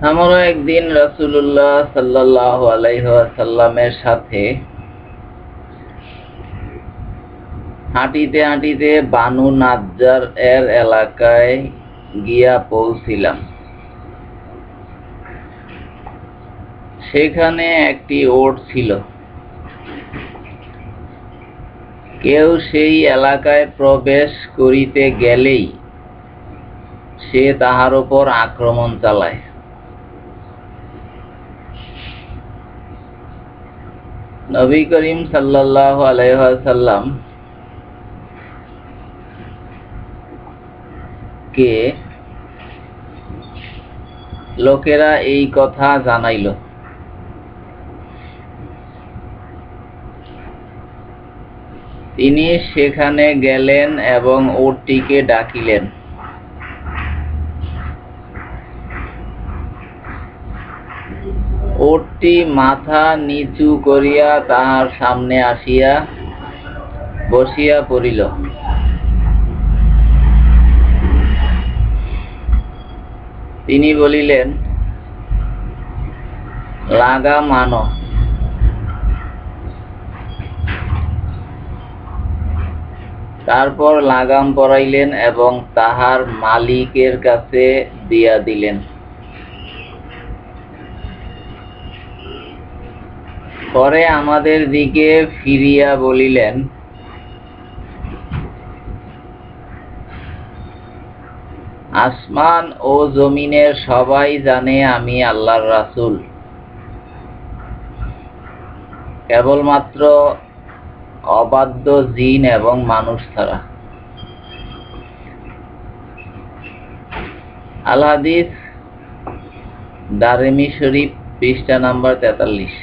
আমারও একদিন রাসূলুল্লাহ সাল্লাল্লাহু আলাইহি ওয়াসাল্লামের সাথে হাঁটিতে হাঁটিতে বানু নাজ্জার এর এলাকায় গিয়া পৌঁছিলাম। সেখানে একটি ওট ছিল। কেউ সেই এলাকায় প্রবেশ করিতে গেলেই সে তাহার উপর আক্রমণ চালায়। নবী করিম সাল্লাল্লাহু আলাইহি ওয়াসাল্লাম কে লোকেরা এই কথা জানাইল। তিনি সেখানে গেলেন এবং ওটটিকে ডাকিলেন। ওটটি মাথা নিচু করিয়া তাহার সামনে আসিয়া বসিয়া পড়িল। তিনি বলিলেন লাগা মানো তারপর লাগাম পরাইলেন এবং তাহার মালিকের কাছে দিয়া দিলেন। পরে আমাদের দিকে ফিরিয়া বলিলেন, আসমান ও জমিনের সবাই জানে আমি আল্লাহর রাসূল। কেবলমাত্র অবাধ্য জিন এবং মানুষ ছাড়া আল দারেমি শরীফ পৃষ্ঠা নাম্বার তেতাল্লিশ।